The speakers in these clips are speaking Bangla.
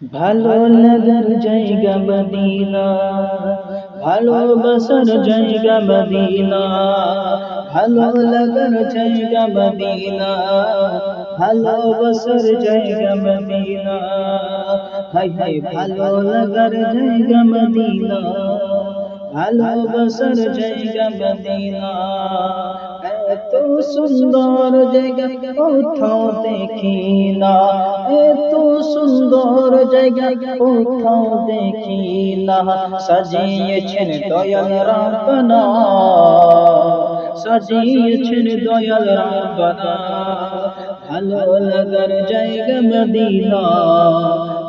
ভালো লাগার জায়গা মদিনা ভালোবাসার জায়গা মদিনা, ভালো লাগার জায়গা মদিনা ভালোবাসার জায়গা মদিনা, হাই হাই ভালো লাগার জায়গা মদিনা ভালোবাসার জায়গা মদিনা এত সুন্দর জায়গা, কোথাও দেখি না। এত সুন্দর জায়গা, কোথাও দেখি না। সাজিয়েছেন দয়াল রাব্বানা। সাজিয়েছেন দয়াল রাব্বানা। ভালো লাগার জায়গা মদিনা।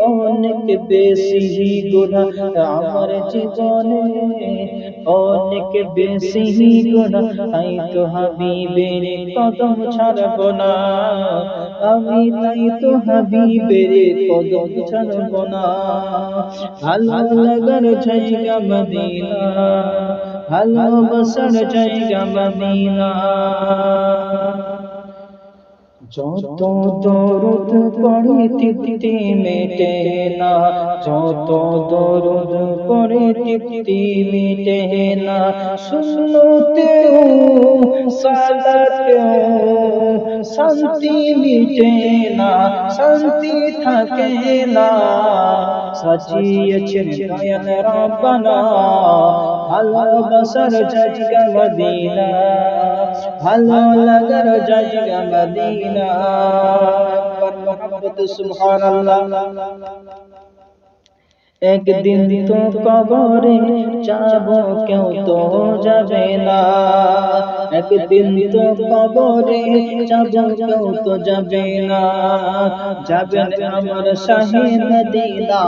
অনেক বেশি গুণা আমার জীবনে অনেক বেশি গুণা তাই তো হাবিবের কদম ছাড়ব না। আমি তাই তো হাবিবের কদম ছাড়ব না। ভালো লাগার জায়গা মদিনা। ভালোবাসার জায়গা মদিনা। যত দরুদ পড়ে তৃপ্তি মেটে না, যত দরুদ পড়ে তৃপ্তি মেটে না শুনতেও সালাতেও শান্তি মিটে না, শান্তি থাকে না। সাজিয়েছেন দয়াল রব্বানা, ভালোবাসার জায়গা মদিনা, ভালো লাগার জায়গা মদিনা। মোহাম্মদ সুবহানাল্লাহ একদিন তো কবরে যাব, কেউ তো যাবে না। একদিন তো কবরে যাব, কেউ তো যাবে না। যাবেন আমার শাহী মদিনা,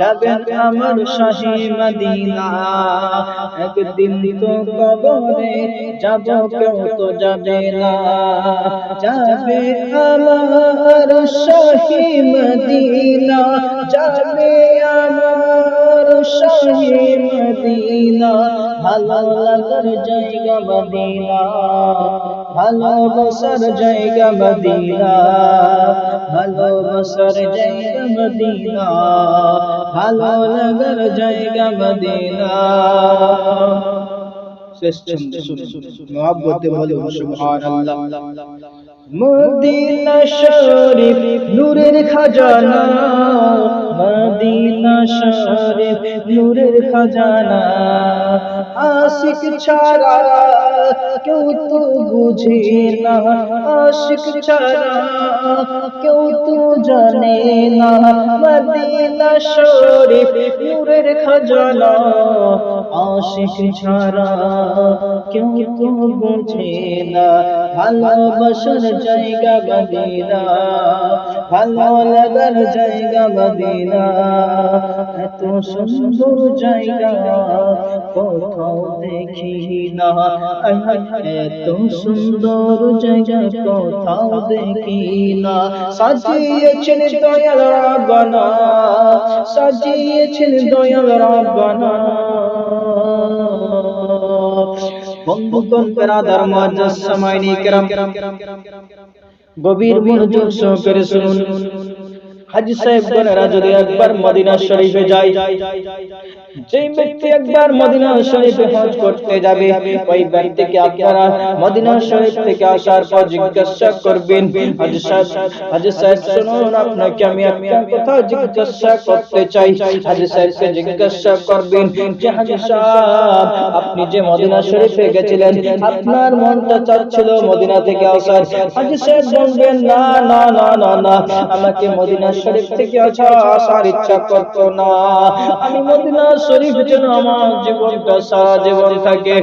যাবেন আমার শাহী মদিনা। একদিন তো কবরে যাব, কেউ তো যাবে না। যাবে আমার শাহী মদিনা যাবে আমার শাহী মদিনা, ভালো লাগার জায়গা মদিনা ভালোবাসার জায়গা মদিনা ভালোবাসার জায়গা মদিনা, ভালো লাগার জায়গা মদিনা। ছন্দ মহব্বতে বলুন সুবহানাল্লাহ। মদিনা শরীফ নূরের খাজানা। মদিনা শরীফ নূরের খাজানা। আশিক ছাড়া কেউ তো বুঝে না। আশিক ছাড়া কেউ তো জানে না। মদিনা শরীফ নূরের খাজানা। আশিক ছাড়া কেউ তো বুঝে না। ভালোবাসার জায়গা মদিনা, ভালো লাগার জায়গা মদিনা। এত সুন্দর জায়গা কোথাও দেখি না। এত সুন্দর জায়গা কোথাও দেখি না। সাজিয়েছেন দয়াল রাব্বানা, সাজিয়েছেন দয়াল রাব্বানা। বন্ধুগণ বেরাদার মুআজ্জাজ সামাইনি کرام গভীর মনোযোগ সহকারে শুনুন হাজি যদি একবার মদিনা শরীফে যায় ব্যক্তি একবার মদিনা শরীফে হজ করতে যাবে, ওই ব্যক্তিকে আপনারা মদিনা শরীফ থেকে আসার পর জিজ্ঞাসা করবেন, হাজি সাহেব হাজি সাহেব, শুনুন আপনাকে আমি একটা কথা জিজ্ঞাসা করতে চাই। হাজি সাহেবকে জিজ্ঞাসা করবেন যে, হাজি সাহেব, আপনি যে মদিনা শরীফে গেছিলেন, আপনার মনটা চাচ্ছিল মদিনা থেকে আসার। হাজি সাহেব বলবেন, না না না না না, আমাকে মদিনা শরীফ থেকে আসা আসার ইচ্ছা করতো না। আমি মদিনা শরীফ যেন আমার জীবনটা সারা জীবন থাকে।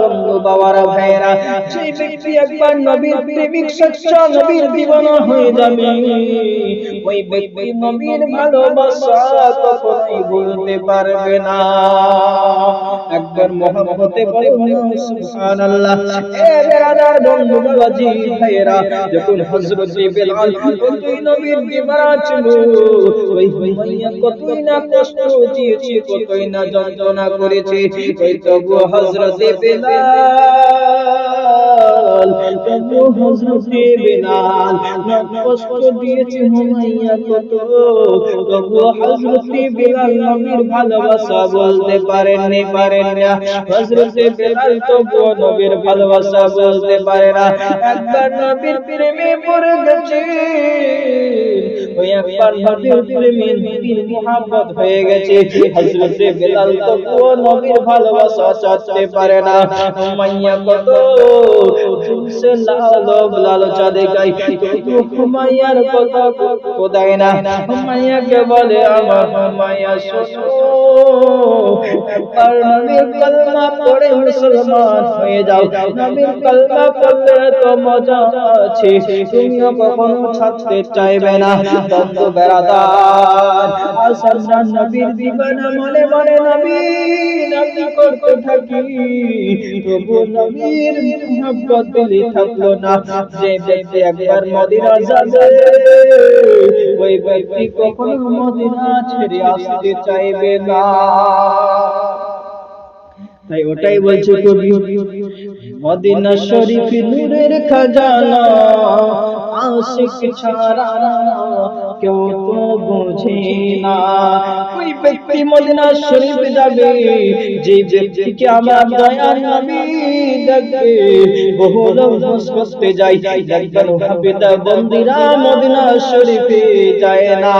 বন্ধু বাবারা, ভাইয়েরা সেই ব্যক্তি একবার নবীর প্রেমিক সচ্চা নবীর দিবানা হয়ে যাবে, ওই ব্যক্তি নবীর ভালোবাসা কখনোই ভুলতে পারবে না। একবার মহব্বতে বলুন, সুবহানাল্লাহ। এ বেরাদার বন্ধু বাবাজি ভাইয়েরা, যখন হযরত বেলাল কতই নবীর দিবারা ছিল, ওই মাইয়া কতই না কষ্ট দিয়েছে, কতই না যন্ত্রণা করেছে, ওই তবু হযরত বেলাল তবু হযরত বেলাল কষ্ট দিয়েছে মাইয়া কত? তবু হযরত বেলাল নবীর ভালোবাসা বলতে পারেননি পারেন না হযরত বেলাল তবু নবীর ভালোবাসা বলতে পারে না। একবার নবীর প্রেমে পড়ে গেছে। একবার নবীর প্রেমে নবীর মোহাম্মত হয়ে গেছে। হযরত বেলাল তবু নবীর ভালোবাসা চাচ্ছে পারে না। মাইয়া কত জুলসে লালো লালচা দেখাই তবু হুমাইয়ার কথা কোদায় না? হুমাইয়াকে বলে, আমার হুমাইয়া, শোনো আর নবীর কলমা পড়ে মুসলমান হয়ে যাও। নবীর কলমা পড়লে তো মজা আছে। তুমিও কখনো ছাড়তে চাইবে না। বেড়াদার। নবীর মনে মনে নবী নবী করতে থাকি। তবু নবীর দিলে থাকল না। যে ব্যক্তি একবার মদিনা যাবে, ওই ব্যক্তি কখনো মদিনা ছেড়ে আসতে চাইবে না। তাই ওটাই বলছে কবি। মদিনা শরীফ নূরের খাজানা, আশিক ছাড়া কেউ তো বোঝে না। ওই ব্যক্তি মদিনা শরীফ যাবে, যে ব্যক্তিকে আমার দয়ার নবী দেখবে। বহু লোক করতে যায় দেখবেন হাবিদা বন্দিরা মদিনা শরীফে যায় না।